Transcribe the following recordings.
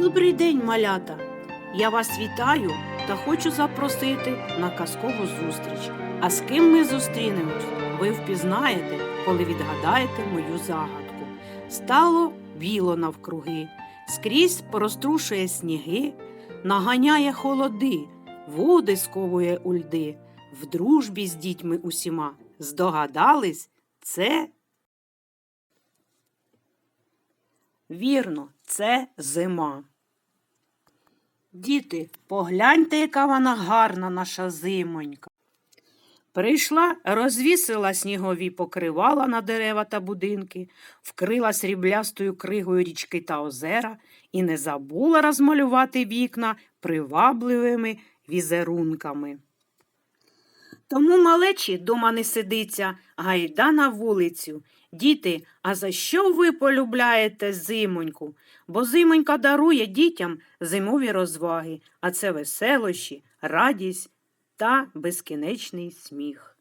Добрий день, малята! Я вас вітаю та хочу запросити на казкову зустріч. А з ким ми зустрінемось, ви впізнаєте, коли відгадаєте мою загадку. Стало біло навкруги, скрізь порозтрушує сніги, наганяє холоди, води сковує у льди, в дружбі з дітьми усіма. Здогадались, це Вірно, це зима. Діти, погляньте, яка вона гарна, наша зимонька. Прийшла, розвісила снігові покривала на дерева та будинки, вкрила сріблястою кригою річки та озера і не забула розмалювати вікна привабливими візерунками. Тому малечі дома не сидиться, гайда на вулицю. Діти, а за що ви полюбляєте зимоньку? Бо зимонька дарує дітям зимові розваги, а це веселощі, радість та безкінечний сміх.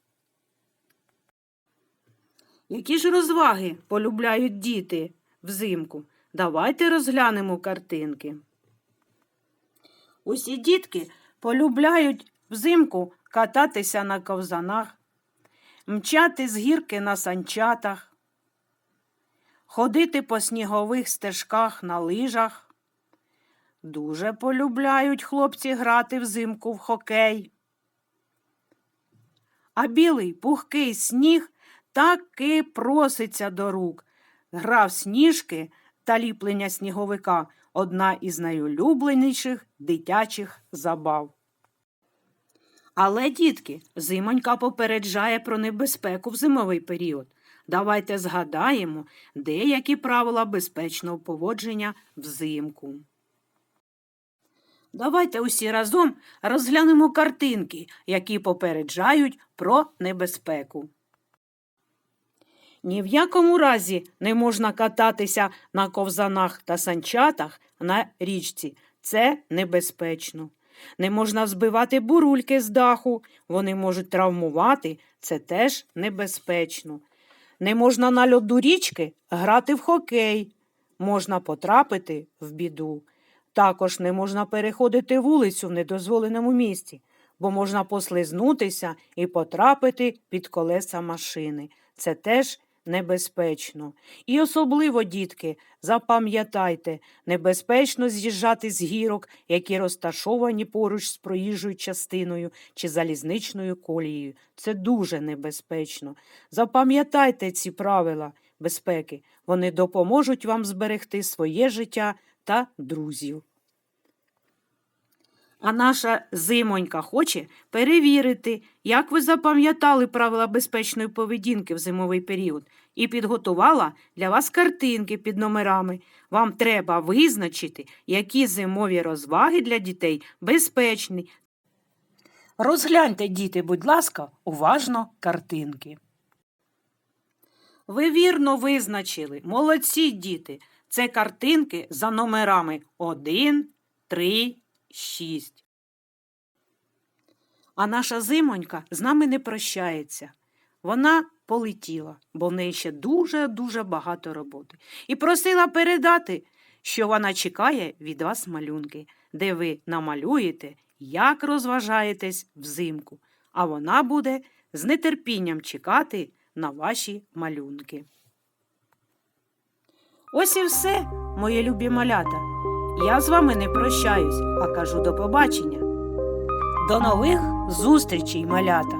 Які ж розваги полюбляють діти взимку? Давайте розглянемо картинки. Усі дітки полюбляють взимку кататися на ковзанах, мчати з гірки на санчатах, ходити по снігових стежках на лижах. Дуже полюбляють хлопці грати взимку в хокей. А білий пухкий сніг таки проситься до рук. Гра в сніжки та ліплення сніговика одна із найулюбленіших дитячих забав. Але, дітки, зимонька попереджає про небезпеку в зимовий період. Давайте згадаємо деякі правила безпечного поводження взимку. Давайте усі разом розглянемо картинки, які попереджають про небезпеку. Ні в якому разі не можна кататися на ковзанах та санчатах на річці. Це небезпечно. Не можна збивати бурульки з даху, вони можуть травмувати, це теж небезпечно. Не можна на льоду річки грати в хокей, можна потрапити в біду. Також не можна переходити вулицю в недозволеному місці, бо можна послизнутися і потрапити під колеса машини. Це теж небезпечно. І особливо, дітки, запам'ятайте, небезпечно з'їжджати з гірок, які розташовані поруч з проїжджою частиною чи залізничною колією. Це дуже небезпечно. Запам'ятайте ці правила безпеки. Вони допоможуть вам зберегти своє життя та друзів. А наша зимонька хоче перевірити, як ви запам'ятали правила безпечної поведінки в зимовий період, і підготувала для вас картинки під номерами. Вам треба визначити, які зимові розваги для дітей безпечні. Розгляньте, діти, будь ласка, уважно картинки. Ви вірно визначили. Молодці діти. Це картинки за номерами 1, 3, 6. А наша зимонька з нами не прощається. Вона полетіла, бо в неї ще дуже-дуже багато роботи. І просила передати, що вона чекає від вас малюнки, де ви намалюєте, як розважаєтесь взимку. А вона буде з нетерпінням чекати на ваші малюнки. Ось і все, мої любі малята. Я з вами не прощаюсь, а кажу до побачення. До нових зустрічей, малята!